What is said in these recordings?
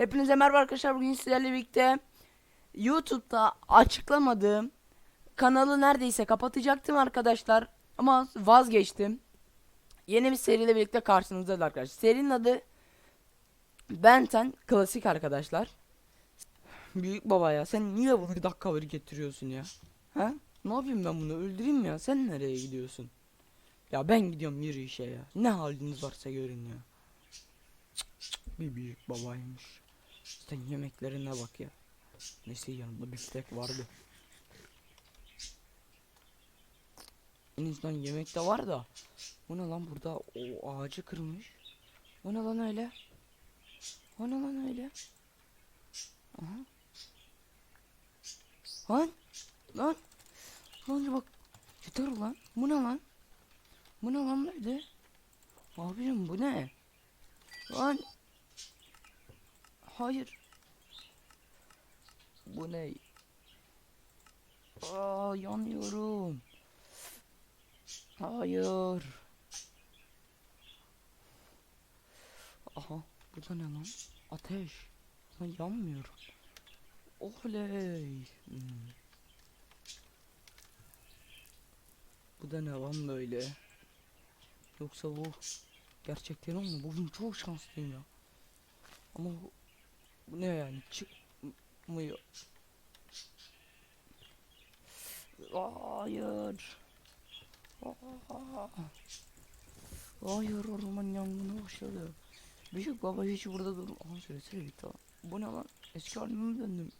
Hepinize merhaba arkadaşlar. Bugün sizlerle birlikte YouTube'da açıklamadığım kanalı neredeyse kapatacaktım arkadaşlar. Ama vazgeçtim. Yeni bir seriyle birlikte karşınızda arkadaşlar. Serinin adı Benten Klasik arkadaşlar. Büyük baba ya sen niye bunu dakika bir getiriyorsun ya? Ha? Ne yapayım ben bunu öldüreyim ya? Sen nereye gidiyorsun? Ya ben gidiyorum yürüyüşe ya. Ne haliniz varsa görün ya. Bir büyük babaymış. Sen yemeklerine bak ya. Neyse yanımda biftek vardı. En azından yemek de var da. O ne lan burada o ağacı kırmış. O ne lan öyle? O ne lan öyle? Aha. Lan. Lan. Lan bak. Yeter lan. Bu ne lan? Bu ne lan böyle? Abicim bu ne? Lan. Hayır. Bu ne? Aa yanıyorum. Hayır. Aha burada ne lan? Ateş. Lan yanmıyorum. Oley. Hmm. Bu da ne lan böyle? Yoksa bu gerçekten mu? Bugün çok şanslıyım ya. Ama bu, bu ne yani? Çıkmıyor. Hayır. Hayır orman yangını başladı. Büyük baba hiç burada dur. Aha söylesene bir tane. Bu ne lan? Eski halime döndüm?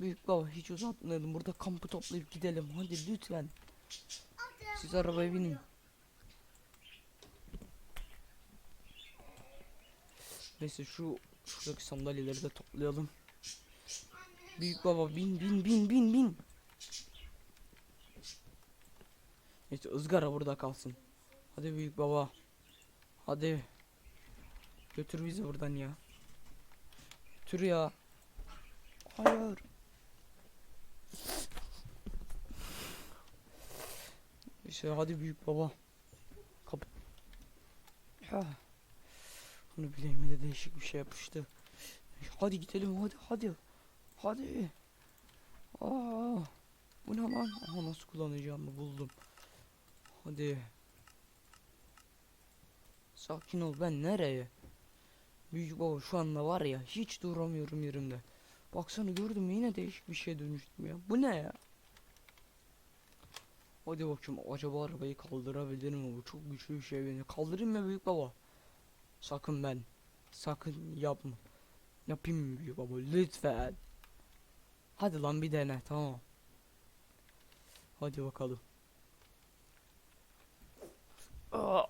Büyük baba hiç uzatmayalım. Burada kampı toplayıp gidelim. Hadi lütfen. Siz arabaya binin. Neyse şu şuradaki sandalyeleri de toplayalım. Büyük baba bin bin bin bin bin. Neyse ızgara burada kalsın. Hadi büyük baba. Hadi. Götür bizi buradan ya. Götür ya. Hayır. İşte hadi büyük baba. Kapı. Ya. Bunu bileğime de değişik bir şey yapıştı. Hadi gidelim hadi hadi. Hadi. Aa. Bu ne lan? Aha nasıl kullanacağımı buldum. Hadi. Sakin ol ben nereye? Büyük baba şu anda var ya hiç duramıyorum yerimde. Baksana gördün mü yine değişik bir şeye dönüştüm ya. Bu ne ya? Hadi bakayım acaba arabayı kaldırabilir mi bu çok güçlü bir şey beni kaldırayım mı büyük baba Sakın ben sakın yapma Yapayım mı baba lütfen Hadi lan bir dene tamam Hadi bakalım Aa,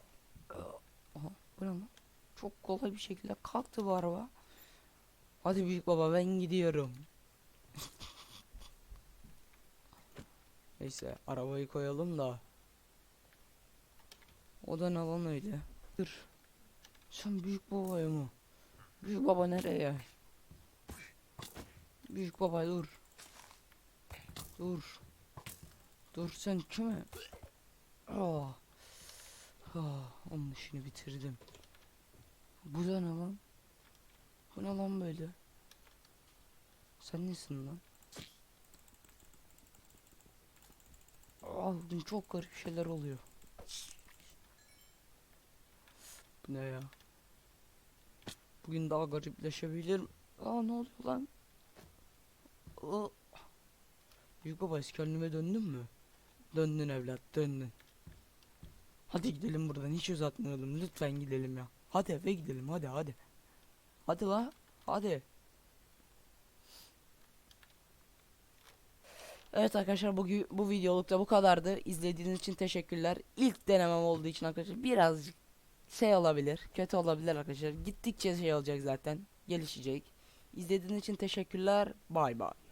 Aha, bu ne lan? Çok kolay bir şekilde kalktı bu araba Hadi büyük baba ben gidiyorum Neyse arabayı koyalım da. O da ne lan öyle? Dur. Sen büyük babaya mı? Büyük baba nereye? Büyük baba dur. Dur. Dur sen kime? Ah. Ah, onun işini bitirdim. Bu da ne lan? Bu ne lan böyle? Sen nesin lan? Bugün çok garip şeyler oluyor. Bu ne ya? Bugün daha garipleşebilir. Aa ne oluyor lan? Aa. Büyük baba halime döndün mü? Döndün evlat döndün. Hadi gidelim buradan hiç uzatmayalım lütfen gidelim ya. Hadi eve gidelim hadi hadi. Hadi la hadi. Evet arkadaşlar bugün bu videolukta bu kadardı. İzlediğiniz için teşekkürler. İlk denemem olduğu için arkadaşlar birazcık şey olabilir, kötü olabilir arkadaşlar. Gittikçe şey olacak zaten, gelişecek. İzlediğiniz için teşekkürler. Bay bay.